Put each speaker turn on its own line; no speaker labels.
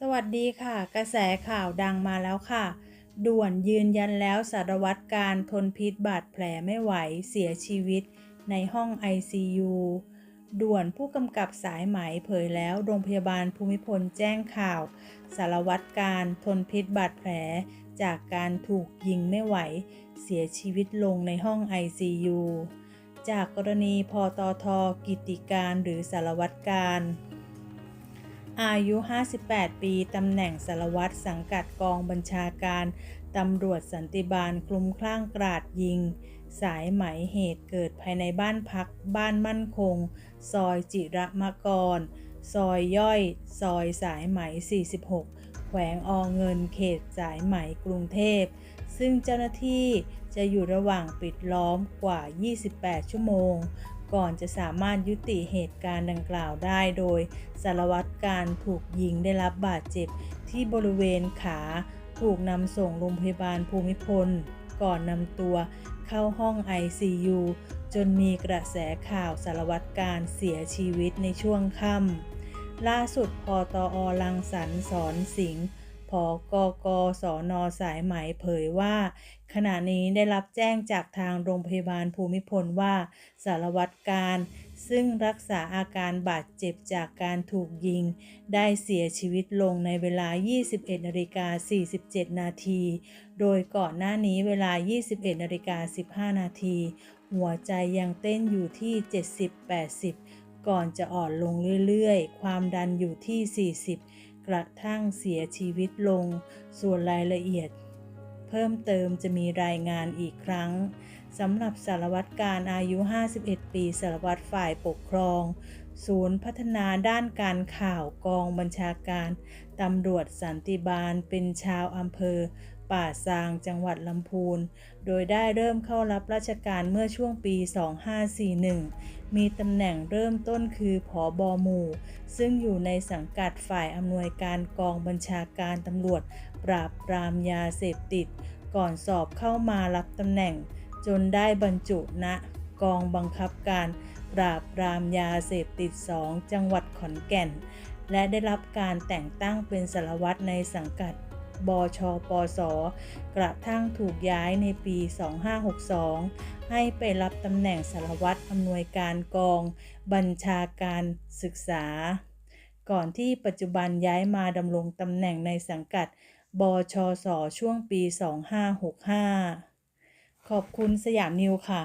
สวัสดีค่ะ กระแสข่าวดังมาแล้วค่ะ ด่วนยืนยันแล้วสารวัตรการทนพิษบาดแผลไม่ไหวเสียชีวิตในห้อง ICU ด่วนผู้กำกับสายไหมเผยแล้วโรงพยาบาลภูมิพลแจ้งข่าว สารวัตรการทนพิษบาดแผล จากการถูกยิงไม่ไหว เสียชีวิตลงในห้อง ICU จากกรณีพตทกิติการหรือสารวัตรการ อายุ 58 ปี ตำแหน่งสารวัตรสังกัดกองบัญชาการ ตำรวจสันติบาลคลุมคลั่งกราดยิง สายไหมเหตุเกิดภายในบ้านพัก บ้านมั่นคง ซอยจิระมกร ซอยย่อย ซอยสายไหม 46 แขวงอเงินเขตสายไหมกรุงเทพ ซึ่งเจ้าหน้าที่จะอยู่ระหว่างปิดล้อมกว่า 28 ชั่วโมง ก่อนจะสามารถยุติเหตุการณ์ดังกล่าวได้โดยสารวัตรการถูกยิงได้รับบาดเจ็บที่บริเวณขาถูกนำส่งโรงพยาบาลภูมิพล ก่อนนำตัวเข้าห้อง ICU จนมีกระแสข่าวสารวัตรการเสียชีวิตในช่วงค่ำล่าสุดพอตออลังสรรสอนสิงห์ ผกกสนสายไหมเผยว่า ขณะนี้ได้รับแจ้งจากทางโรงพยาบาลภูมิพลว่า สารวัตรการ ซึ่งรักษาอาการบาดเจ็บจากการถูกยิง ได้เสียชีวิตลงในเวลา 21นาฬิกา47 นาที โดยก่อนหน้านี้เวลา 21นาฬิกา15 นาที หัวใจยังเต้นอยู่ที่ 70-80ก่อนจะอ่อนลงเรื่อยๆ ความดันอยู่ที่ 40 กระทั่งเสียชีวิตลง ส่วนรายละเอียด เพิ่มเติมจะมีรายงานอีกครั้งสำหรับสารวัตรการอายุ 51 ปีสารวัตรฝ่ายปกครอง ศูนย์พัฒนาด้านการข่าวกองบัญชาการตำรวจสันติบาลเป็นชาวอำเภอ ป่าซางจังหวัดลำพูน โดยได้เริ่มเข้ารับราชการเมื่อช่วงปี 2541 มีตำแหน่งเริ่มต้นคือผอบอหมู่ ซึ่งอยู่ในสังกัดฝ่ายอำนวยการกองบัญชาการตำรวจ ปราบปรามยาเสพติด ก่อนสอบเข้ามารับตำแหน่ง จนได้บรรจุณะกองบังคับการปราบปรามยาเสพติด 2 จังหวัดขอนแก่น และได้รับการแต่งตั้งเป็นสารวัตรในสังกัด บชปส กระทั่งถูกย้ายในปี 2562 ให้ไปรับตำแหน่งสารวัตรอำนวยการกอง บัญชาการศึกษา ก่อนที่ปัจจุบันย้ายมาดำรงตำแหน่งในสังกัด บชส ช่วงปี 2565 ขอบคุณสยามนิวค่ะ